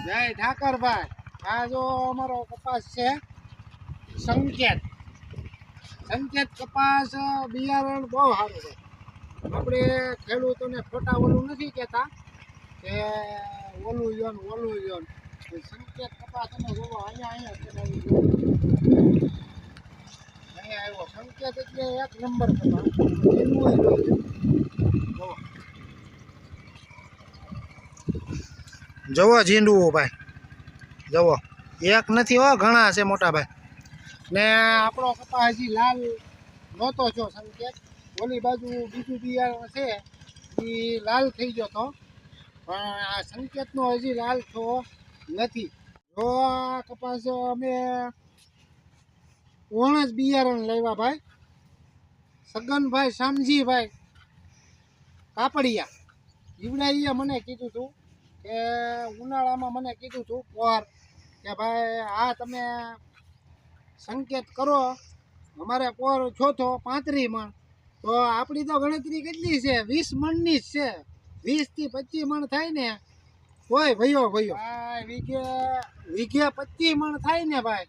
જય ઠાકરભાઈ. આ જો અમારો કપાસ છે, સંકેત. સંકેત કપાસ બિયારણ બહુ સારું છે. આપણે ખેડૂતોને ખોટા ઓલું નથી કહેતા કે ઓલું યોન ઓલું યોન. સંકેત કપાસ તમે જોવો અહીંયા અહીંયા અહીંયા આવ્યો. સંકેત એટલે એક નંબર કપાસ. એનું ય જોઈ લો. જોવો ઝીંડવું ભાઈ. જવો એક નથી હો, ઘણા છે મોટા ભાઈ. ને આપણો કપા હજી લાલ નહોતો છો સંકેત. ઓલી બાજુ બીજું બિયારણ છે એ લાલ થઈ ગયો તો. પણ આ સંકેતનો હજી લાલ થયો નથી. જો આ કપાસ અમે ઓણ જ બિયારણ લેવા ભાઈ. સગનભાઈ, શામજીભાઈ કાપડિયા. જીવડાઈએ મને કીધું હતું કે ઉનાળામાં મને કીધું હતું કોર કે ભાઈ આ તમે સંકેત કરો અમારે પોર છોથો પાંત્રી મણ તો આપણી તો ગણતરી કેટલી છે? વીસ મણની જ છે. વીસથી પચીસ મણ થાય ને. કોઈ ભયો ભયો વીઘે વીઘે પચીસ મણ થાય ને ભાઈ.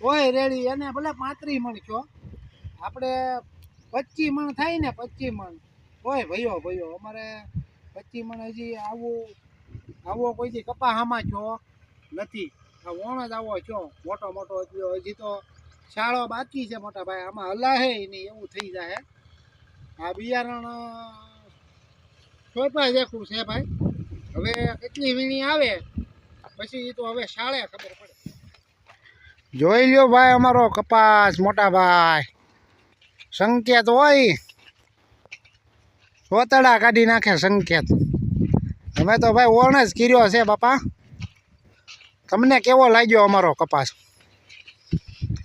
કોઈ રેડી. એને ભલે પાંત્રીસ મણ છો. આપણે પચીસ મણ થાય ને પચીસ મણ. કોઈ ભયો ભયો અમારે પચીસ મણ હજી આવું આવો કોઈથી કપા હામાં છો? નથી. આ વણ જ આવો છો. મોટો મોટો હજી તો શાળો બાકી છે મોટા ભાઈ. આમાં હલાહે નહીં, એવું થઈ જાય. આ બિયારણ સોંપાય દેખું છે ભાઈ. હવે કેટલી વીણી આવે? પછી એ તો હવે શાળે ખબર પડે. જોઈ લ્યો ભાઈ અમારો કપાસ, મોટા ભાઈ. સંકેત હોય. સોતડા કાઢી નાખે સંકેત. અમે તો ભાઈ ઓણ જ કર્યો છે બાપા. તમને કેવો લાગ્યો અમારો કપાસ?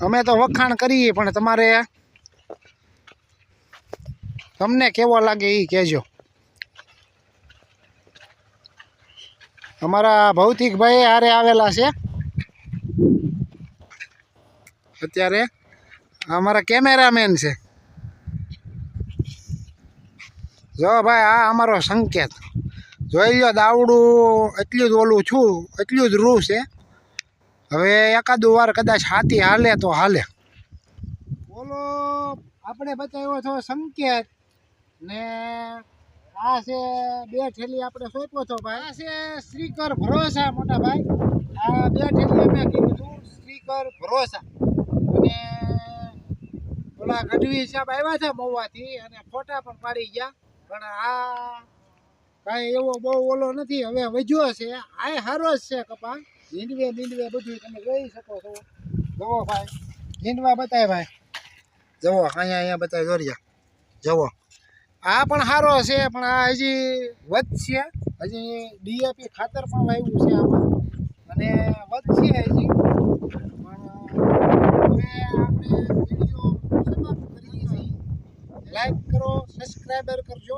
અમે તો વખાણ કરીએ, પણ તમારે તમને કેવો લાગે એ કહેજો. અમારા ભૌતિકભાઈ હારે આવેલા છે. અત્યારે અમારા કેમેરામેન છે. જો ભાઈ, આ અમારો સંકેત. જોઈ લો દાવડું એટલું જ ઓલું છું, એટલું જ રૂ છે. હવે એકાદું વાર કદાચ હાથી હાલે તો હાલે. બોલો, આપણે બતાવ્યો છો સંકેત ને આ છે બે ઠેલી આપણે સોંપ્યો છો ભાઈ. આ છે શ્રીકર ભરોસા, મોટા ભાઈ. આ બે ઠેલી અમે કીધું શ્રીકર ભરોસા. અને ઓલા ગઢવી સાહેબ આવ્યા છે મહુવાથી અને ફોટા પણ પાડી ગયા. પણ આ કાંઈ એવો બહુ ઓલો નથી. હવે વજ્યો છે. આ સારો જ છે કપા ઝીંડવે બીંડવે બધું તમે જોઈ શકો છો. જવો ભાઈ. ઝીંડવા બતાય ભાઈ. જવો અહીંયા અહીંયા બતાય. દોરિયા જવો આ પણ સારો છે, પણ આ હજી વધશે હજી ડીએપી ખાતર પણ વાવ્યું છે આમાં. અને વધશે હજી. પણ હવે આપણે વીડિયો સમાપ્ત લાઈક કરો સબસ્ક્રાઈબર કરજો.